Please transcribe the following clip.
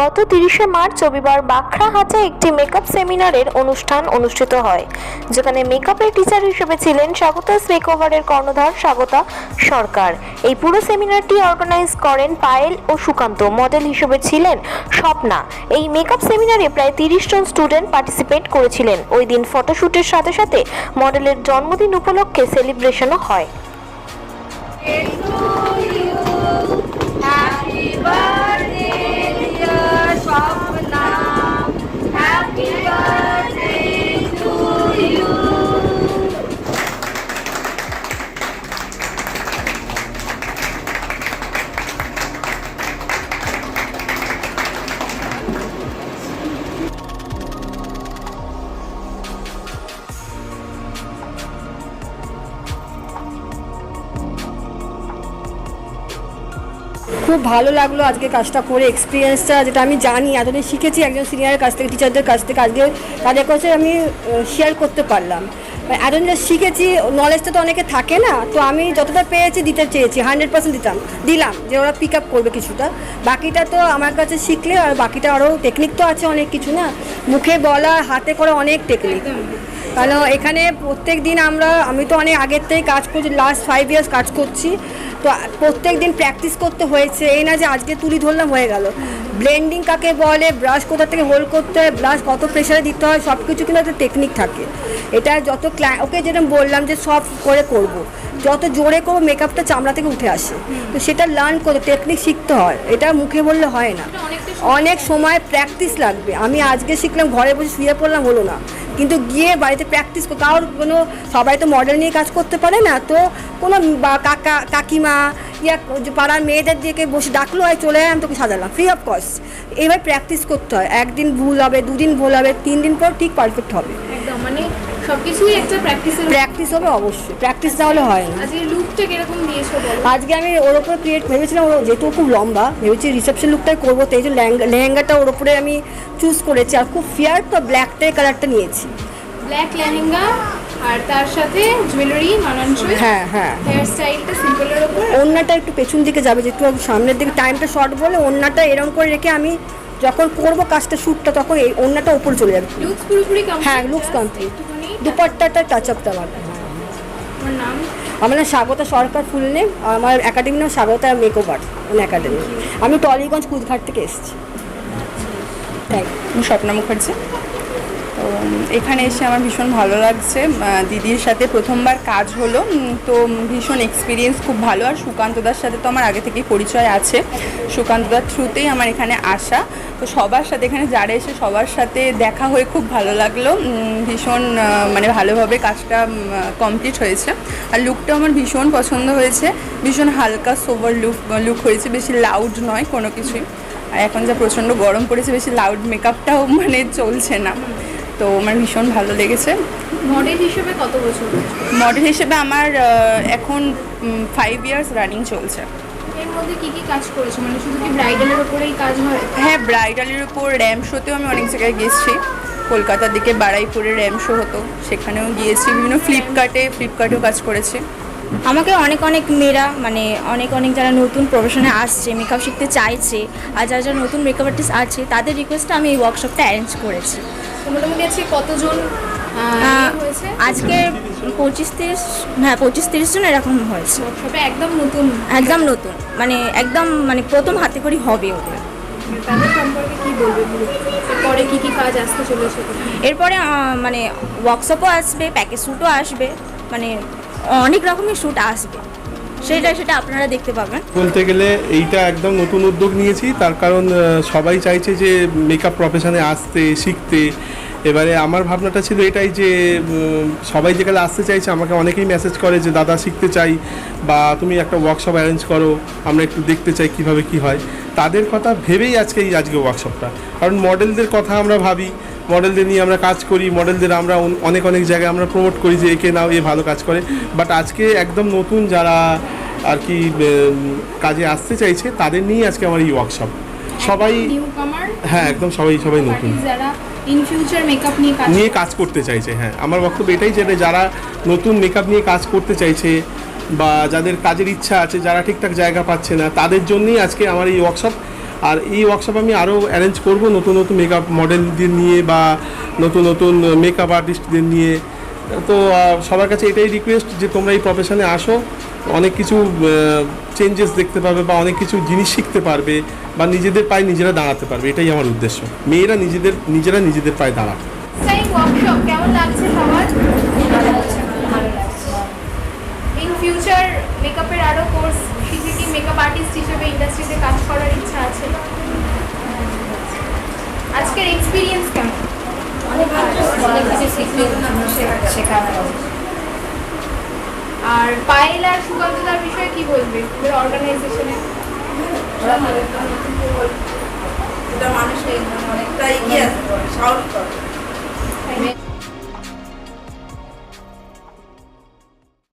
গত তিরিশে মার্চ রবিবার বাখরাহাটে একটি মেকআপ সেমিনারের অনুষ্ঠান অনুষ্ঠিত হয়, যেখানে মেকআপের টিচার হিসেবে ছিলেন স্বাগতা মেকওভারের কর্ণধার স্বাগতা সরকার। এই পুরো সেমিনারটি অর্গানাইজ করেন পায়েল ও সুকান্ত। মডেল হিসেবে ছিলেন স্বপ্না। এই মেকআপ সেমিনারে প্রায় তিরিশ জন স্টুডেন্ট পার্টিসিপেট করেছিলেন। ওই দিন ফটোশ্যুটের সাথে সাথে মডেলের জন্মদিন উপলক্ষে সেলিব্রেশনও হয়। খুব ভালো লাগল আজকে কাজটা করে এক্সপিরিয়েন্সটা যেটা আমি জানি, এতদিন শিখেছি একজন সিনিয়রের কাছ থেকে টিচারদের কাছ থেকে, আজকে তাদের কাছে আমি শেয়ার করতে পারলাম। এতদিন যা শিখেছি নলেজটা তো অনেকে থাকে না, তো আমি যতটা পেয়েছি দিতে চেয়েছি হান্ড্রেড পার্সেন্ট দিতাম, দিলাম যে ওরা পিক আপ করবে কিছুটা। বাকিটা তো আমার কাছে শিখলে, আর বাকিটা আরও টেকনিক তো আছে অনেক কিছু না। মুখে বলা, হাতে করা অনেক টেকনিক কারণ এখানে প্রত্যেক দিন আমরা আমি তো অনেক আগের থেকে কাজ করছি লাস্ট ফাইভ ইয়ার্স কাজ করছি। তো প্রত্যেক দিন প্র্যাকটিস করতে হয়েছে এই না যে আজকে তুলি ধরলাম হয়ে গেল। ব্লেন্ডিং কাকে বলে ব্রাশ কোথা থেকে হোল্ড করতে হয় ব্রাশ কত প্রেশারে দিতে হয় সব কিছু কিন্তু একটা টেকনিক থাকে। এটা যত ওকে যেটা বললাম যে সব করে করব। যত জোরে করব মেকআপটা চামড়া থেকে উঠে আসে। তো সেটা লার্ন করে টেকনিক শিখতে হয় এটা মুখে বললে হয় না। অনেক সময় প্র্যাকটিস লাগবে। আমি আজকে শিখলাম ঘরে বসে শুয়ে পড়লাম হলো না। কিন্তু গিয়ে বাড়িতে প্র্যাকটিস কারোর কোনো সবাই তো মডেল নিয়ে কাজ করতে পারে না, তো কোনো কাকা, কাকিমা, ইয়া পাড়ার মেয়েদের দিকে বসে ডাকলো হয় চলে আয়, আমি তোকে সাজালাম ফ্রি অফ কস্ট এইভাবে প্র্যাকটিস করতে হয়। একদিন ভুল হবে, দুদিন ভুল হবে, তিন দিন পর ঠিক পারফেক্ট হবে। একদম মানে সবকিছুই একটা প্র্যাকটিসের প্র্যাকটিস হবে অবশ্যই। প্র্যাকটিস না হলে হয় না। আজকে লুকটা কীরকম দিয়েছ বলো? আজকে আমি ওর ওপর ক্রিয়েট ভেবেছিলাম ওর যেহেতু খুব লম্বা ভেবেছি রিসেপশন লুকটাই করব তো এই যে লেহেঙ্গা- লেহেঙ্গাটা ওর ওপরে আমি চুজ করেছি। আর খুব ফেয়ার তো ব্ল্যাকটাই কালারটা নিয়েছি। ব্ল্যাক লেহেঙ্গা আর তার সাথে জুয়েলারি মানানসই। হ্যাঁ হ্যাঁ। হেয়ার স্টাইলটা সিম্পলের উপর ওড়নাটা একটু পেছন দিকে যাবে যেহেতু সামনের দিকে টাইমটা শর্ট বলে ওড়নাটা এরকম করে রেখে আমি যখন করব কাজটা শ্যুটটা তখন এই ওড়নাটা উপরে চলে যাবে। লুকস পুরোপুরি হ্যাঁ লুকস কমপ্লিট দুপাট্টাটা টাচ আপ আমার নাম? আমার নাম স্বাগতা সরকার ফুল নেম আমার একাডেমি নাম স্বাগত স্বাগতা মেকওভার একাডেমি আমি টলিগঞ্জ কুদঘাট থেকে এসেছি। থ্যাংক আমি স্বপ্না মুখার্জি। তো এখানে এসে আমার ভীষণ ভালো লাগছে। দিদির সাথে প্রথমবার কাজ হলো। তো ভীষণ এক্সপিরিয়েন্স খুব ভালো। আর সুকান্তদার সাথে তো আমার আগে থেকেই পরিচয় আছে। সুকান্তদার থ্রুতেই আমার এখানে আসা। তো সবার সাথে এখানে যারা এসে সবার সাথে দেখা হয়ে খুব ভালো লাগল। ভীষণ মানে ভালোভাবে কাজটা কমপ্লিট হয়েছে। আর লুকটা আমার ভীষণ পছন্দ হয়েছে। ভীষণ হালকা সোভার লুক লুক হয়েছে। বেশি লাউড নয় কোনো কিছুই। আর এখন যা প্রচণ্ড গরম পড়েছে, বেশি লাউড মেকআপটাও মানে চলছে না। তো আমার ভীষণ ভালো লেগেছে। মডেল হিসেবে কত বছর মডেল হিসেবে আমার এখন ফাইভ ইয়ার্স রানিং চলছে। এর মধ্যে কি কি কাজ করেছ? মানে শুধু কি ব্রাইডালের উপরেই কাজ হয়? হ্যাঁ ব্রাইডালের উপর র্যাম শোতেও আমি অনেক জায়গায় গেছি কলকাতার দিকে বাড়াইপুরে র্যাম শো হতো সেখানেও গিয়েছি। বিভিন্ন ফ্লিপকার্টে ফ্লিপকার্টেও কাজ করেছি। আমাকে অনেক অনেক মেয়েরা মানে অনেক অনেক যারা নতুন প্রফেশনে আসছে মেকআপ শিখতে চাইছে আর যারা যারা নতুন মেকআপ আর্টিস্ট আছে তাদের রিকোয়েস্টে আমি এই ওয়ার্কশপটা অ্যারেঞ্জ করেছি। মোটামুটি আজকে কতজন আজকে পঁচিশ তিরিশ হ্যাঁ পঁচিশ তিরিশ জন এরকম হয়েছে। একদম নতুন? একদম নতুন মানে একদম মানে প্রথম হাতে করি হবে ওদের। সম্পর্কে কি বলবে পুরো? পরে কি কি কাজ আসতে চলেছে? এরপরে মানে ওয়ার্কশপও আসবে প্যাকেজ শ্যুটও আসবে মানে অনেক রকমের শ্যুট আসবে। সেটা সেটা আপনারা দেখতে পাবেন। বলতে গেলে এইটা একদম নতুন উদ্যোগ নিয়েছি, তার কারণ সবাই চাইছে যে মেকআপ প্রফেশনে আসতে, শিখতে। এবারে আমার ভাবনাটা ছিল এটাই যে সবাই যেখানে আসতে চাইছে, আমাকে অনেকেই মেসেজ করে যে, দাদা, শিখতে চাই বা তুমি একটা ওয়ার্কশপ অ্যারেঞ্জ করো, আমরা একটু দেখতে চাই কীভাবে কি হয়। তাদের কথা ভেবেই আজকে এই, আজকে ওয়ার্কশপটা কারণ মডেলদের কথা আমরা ভাবি মডেলদের নিয়ে আমরা কাজ করি মডেলদের আমরা অনেক অনেক জায়গায় আমরা প্রমোট করি যে একে নাও এ ভালো কাজ করে। বাট আজকে একদম নতুন যারা আর কি কাজে আসতে চাইছে তাদের নিয়েই আজকে আমার এই ওয়ার্কশপ সবাই হ্যাঁ একদম সবাই সবাই নতুন। ইন ফিউচার মেকআপ নিয়ে কাজ নিয়ে কাজ করতে চাইছে হ্যাঁ। আমার বক্তব্য এটাই যে যারা নতুন মেকআপ নিয়ে কাজ করতে চাইছে বা যাদের কাজের ইচ্ছা আছে যারা ঠিকঠাক জায়গা পাচ্ছে না তাদের জন্যই আজকে আমার এই ওয়ার্কশপ আর এই ওয়ার্কশপ আমি আরও অ্যারেঞ্জ করব নতুন নতুন মেকআপ মডেলদের নিয়ে বা নতুন নতুন মেকআপ আর্টিস্টদের নিয়ে। তো সবার কাছে এটাই রিকোয়েস্ট যে তোমরা এই প্রফেশনে আসো, অনেক কিছু চেঞ্জেস দেখতে পারবে বা অনেক কিছু জিনিস শিখতে পারবে বা নিজেদের পায়ে নিজেরা দাঁড়াতে পারবে, এটাই আমার উদ্দেশ্য। মেয়েরা নিজেদের, নিজেরা নিজেদের পায়ে দাঁড়াবে আজকের এক্সপিরিয়েন্স কেমন? অনেক অনেক কিছু শেখানো আর পায়েল আর সুকান্তদার বিষয়ে কি বলবে? ওদের অর্গানাইজেশনে ওরা ভালো অনেকটা এগিয়ে আসতে পারে সাহস করে।